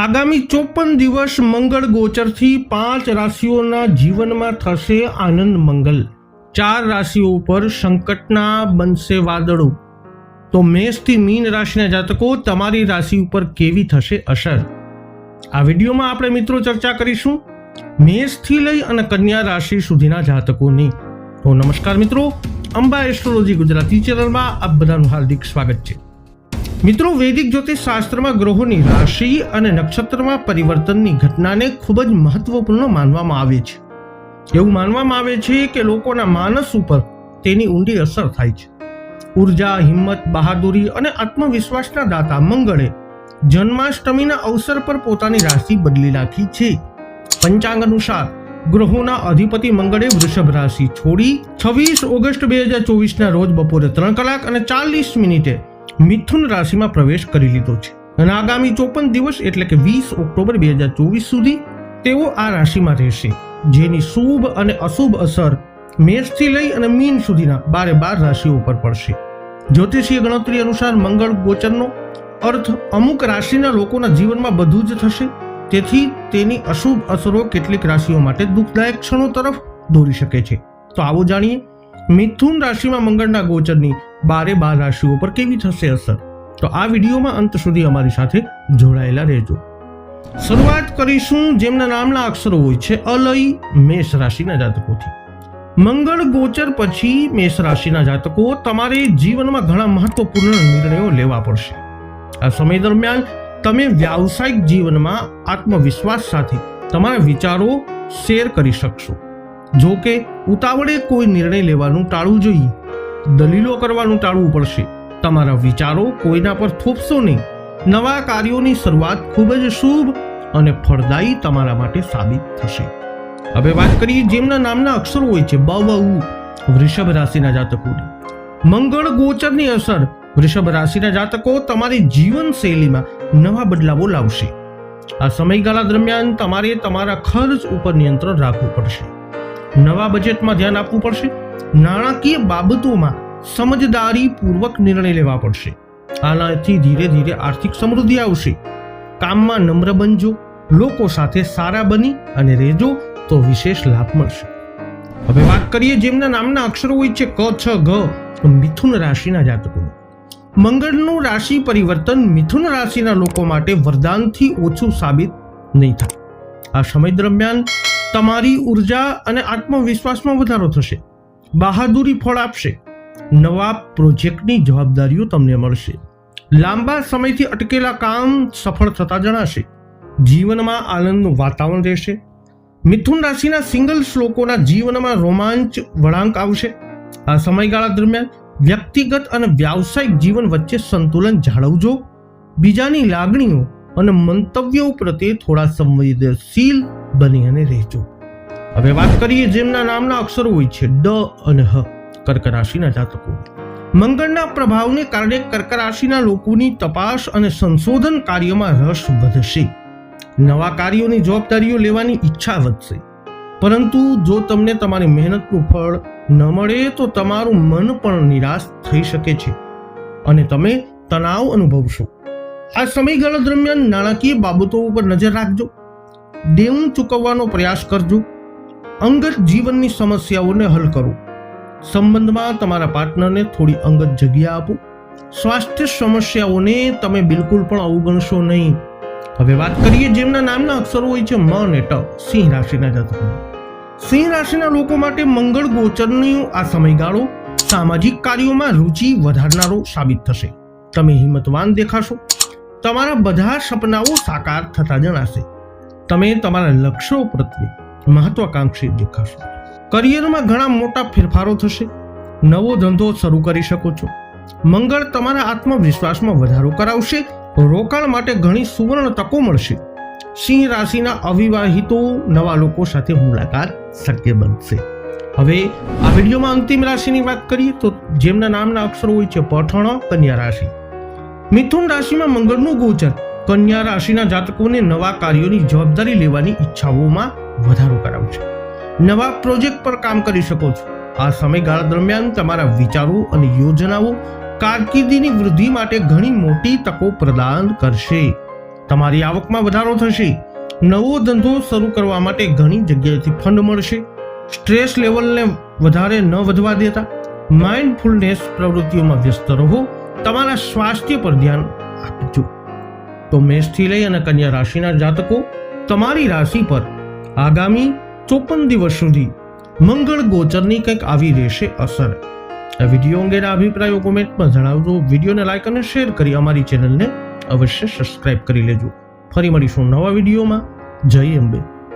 આગામી ચોપન દિવસ મંગળ ગોચરથી પાંચ રાશિઓના જીવનમાં થશે આનંદ મંગલ. ચાર રાશિઓ ઉપર સંકટના બનશે વાદળો. તો મેષથી મીન રાશિના જાતકો, તમારી રાશિ ઉપર કેવી થશે અસર? આ વિડીયોમાં આપણે મિત્રો ચર્ચા કરીશું મેષથી લઈ અને કન્યા રાશિ સુધીના જાતકોની. તો નમસ્કાર મિત્રો, અંબા એસ્ટ્રોલોજી ગુજરાતી ચેનલમાં આપ બધાનું હાર્દિક સ્વાગત છે. મિત્રો, વૈદિક જ્યોતિષ શાસ્ત્રમાં ગ્રહોની રાશિ અને નક્ષત્રમાં પરિવર્તનની ઘટનાને ખૂબ જ મહત્વપૂર્ણ માનવામાં આવે છે. એવું માનવામાં આવે છે કે લોકોના માનસ ઉપર તેની ઊંડી અસર થાય છે. ઊર્જા, હિંમત, બહાદુરી અને આત્મવિશ્વાસના દાતા મંગળે જન્માષ્ટમીના અવસર પર પોતાની રાશિ બદલી નાખી છે. પંચાંગ અનુસાર ગ્રહોના અધિપતિ મંગળે વૃષભ રાશિ છોડી છવ્વીસ ઓગસ્ટ બે હજાર ચોવીસના રોજ બપોરે ત્રણ કલાક અને ચાલીસ મિનિટે મિથુન રાશિમાં પ્રવેશ કરી લીધો છે. અને આગામી ચોપન દિવસ એટલે કે વીસ ઓક્ટોબર બે હજાર ચોવીસ સુધી તેઓ આ રાશિમાં રહેશે. જેની શુભ અને અશુભ અસર મેષથી લઈ અને મીન સુધીના બારે બાર રાશિઓ ઉપર પડશે. જ્યોતિષીય ગણતરી અનુસાર મંગળ ગોચરનો અર્થ અમુક રાશિના લોકોના જીવનમાં બધું જ થશે. તેથી તેની અશુભ અસરો કેટલીક રાશિઓ માટે દુઃખદાયક ક્ષણો તરફ દોરી શકે છે. તો આવો જાણીએ, મિથુન રાશિમાં મંગળના ગોચરની બારે બાર રાશિઓ પર કેવી થશે અસર? તો આ વિડીયોમાં અંત સુધી અમારી સાથે જોડાયેલા રહેજો. શરૂઆત કરીશું જેમના નામના અક્ષરો હોય છે, અલય મેષ રાશિના જાતકોથી. મંગળ ગોચર પછી મેષ રાશિના જાતકો તમારે જીવનમાં ઘણા મહત્વપૂર્ણ નિર્ણયો લેવા પડશે. આ સમય દરમિયાન તમે વ્યાવસાયિક જીવનમાં આત્મવિશ્વાસ સાથે તમારા વિચારો શેર કરી શકશો. જો કે ઉતાવળે કોઈ નિર્ણય લેવાનું ટાળવું જોઈએ. દલીલો કરવાનું ટાળવું પડશે. તમારા વિચારો કોઈના પર થોપશો નહીં. નવા કાર્યોની શરૂઆત ખૂબ જ શુભ અને ફળદાયી તમારા માટે સાબિત થશે. હવે વાત કરીએ જેમના નામના અક્ષરો હોય છે. બવઉ વૃષભ રાશિના જાતકોની. મંગળ ગોચરની અસર. વૃષભ રાશિના જાતકો તમારી જીવન શૈલીમાં નવા બદલાવો લાવશે. આ સમયગાળા દરમિયાન તમારે તમારા ખર્ચ ઉપર નિયંત્રણ રાખવું પડશે. નવા બજેટમાં ધ્યાન આપવું પડશે. નાણાકીય બાબતોમાં સમજદારી પૂર્વક નિર્ણય લેવા પડશે. આનાથી ધીરે ધીરે આર્થિક સમૃદ્ધિ આવશે. કામમાં નમ્ર બનજો, લોકો સાથે સારા બની અને રહેજો તો વિશેષ લાભ મળશે. હવે વાત કરીએ જેમના નામના અક્ષરો હોય છે ક, છ, ગ મિથુન રાશિના જાતકો મંગળનું રાશિ પરિવર્તન મિથુન રાશિના લોકો માટે વરદાનથી ઓછું સાબિત નહીં થાય. આ સમય દરમિયાન તમારી ઊર્જા અને આત્મવિશ્વાસમાં વધારો થશે. બહાદુરી ફળ આપશે. નવા પ્રોજેક્ટની જવાબદારીઓ તમને મળશે. લાંબા સમયથી અટકેલા કામ સફળ થતા જણાશે. જીવનમાં આનંદનું વાતાવરણ રહેશે. મિથુન રાશિના સિંગલ્સ લોકોના જીવનમાં રોમાંચ વળાંક આવશે. આ સમયગાળા દરમિયાન વ્યક્તિગત અને વ્યાવસાયિક જીવન વચ્ચે સંતુલન જાળવજો. બીજાની લાગણીઓ અને મંતવ્યો પ્રત્યે થોડા સંવેદનશીલ બની અને રહેજો. હવે વાત કરીએ જેમના નામના અક્ષરો હોય છે, ડ અને હ કર્ક રાશિના જાતકો. મંગળના પ્રભાવને કારણે કર્ક રાશિના લોકોની તપાસ અને સંશોધન કાર્યમાં રસ વધશે. નવા કાર્યોની જવાબદારીઓ લેવાની ઈચ્છા વધશે. પરંતુ જો તમને તમારી મહેનતનું ફળ ન મળે, તો તમારું મન પણ નિરાશ થઈ શકે છે અને તમે તણાવ અનુભવશો. આ સમયગાળા દરમિયાન નાણાકીય બાબતો ઉપર નજર રાખજો. દેવું ચૂકવવાનો પ્રયાસ કરજો. અંગત જીવનની સમસ્યાઓને હલ કરો. સંબંધમાં તમારા પાર્ટનરને થોડી અંગત જગ્યા આપો. સ્વાસ્થ્ય સમસ્યાઓને તમે બિલકુલ પણ અવગણશો નહીં. હવે વાત કરીએ જેમના નામના અક્ષરો હોય છે મ અને ટ, સિંહ રાશિના જાતકો. સિંહ રાશિના લોકો માટે મંગળ ગોચરનો આ સમયગાળો સામાજિક કાર્યોમાં રુચિ વધારનારો સાબિત થશે. તમે હિંમતવાન દેખાશો. તમારા બધા સપનાઓ સાકાર થતા જણાશે. તમે તમારા લક્ષ્યો પ્રત્યે મહત્વાકાંક્ષી દેખાશો. કરિયરમાં ઘણા મોટા ફેરફારો થશે. નવો ધંધો શરૂ કરી શકો છો. મંગળ તમારા આત્મવિશ્વાસમાં વધારો કરાવશે. રોકાણ માટે ઘણી સુવર્ણ તકો મળશે. સિંહ રાશિના અવિવાહિતો નવા લોકો સાથે મુલાકાત શક્ય બનશે. હવે આ વિડીયોમાં અંતિમ રાશિની વાત કરીએ તો જેમના નામના અક્ષરો હોય છે પઠણ, કન્યા રાશિ. મિથુન રાશિમાં મંગળનું ગોચર. કન્યા રાશિના જાતકોને નવા કાર્યોની જવાબદારી લેવાની ઈચ્છાઓમાં વધારો કરાવશે નવા પ્રોજેક્ટ પર કામ કરી શકો છો. આ સમયગાળા દરમિયાન તમારા વિચારો અને યોજનાઓ કારકિર્દીની વૃદ્ધિ માટે ઘણી મોટી તકો પ્રદાન કરશે. તમારી આવકમાં વધારો થશે. નવો ધંધો શરૂ કરવા માટે ઘણી જગ્યાએથી ફંડ મળશે. સ્ટ્રેસ લેવલને વધારે ન વધવા દેતા. માઇન્ડફુલનેસ પ્રવૃત્તિઓમાં વ્યસ્ત રહો. તમારા સ્વાસ્થ્ય પર ધ્યાન આપજો. તો મેષથી લઈ અને કન્યા રાશિના જાતકો, તમારી રાશિ પર આગામી ચોપન દિવસ સુધી મંગળ ગોચરની કંઈક આવી રહેશે અસર. આ વીડિયો અંગેના અભિપ્રાયો કોમેન્ટમાં જણાવજો. વિડીયોને લાઈક અને શેર કરી અમારી ચેનલને અવશ્ય સબસ્ક્રાઇબ કરી લેજો. ફરી મળીશું નવા વિડીયોમાં. જય અંબે.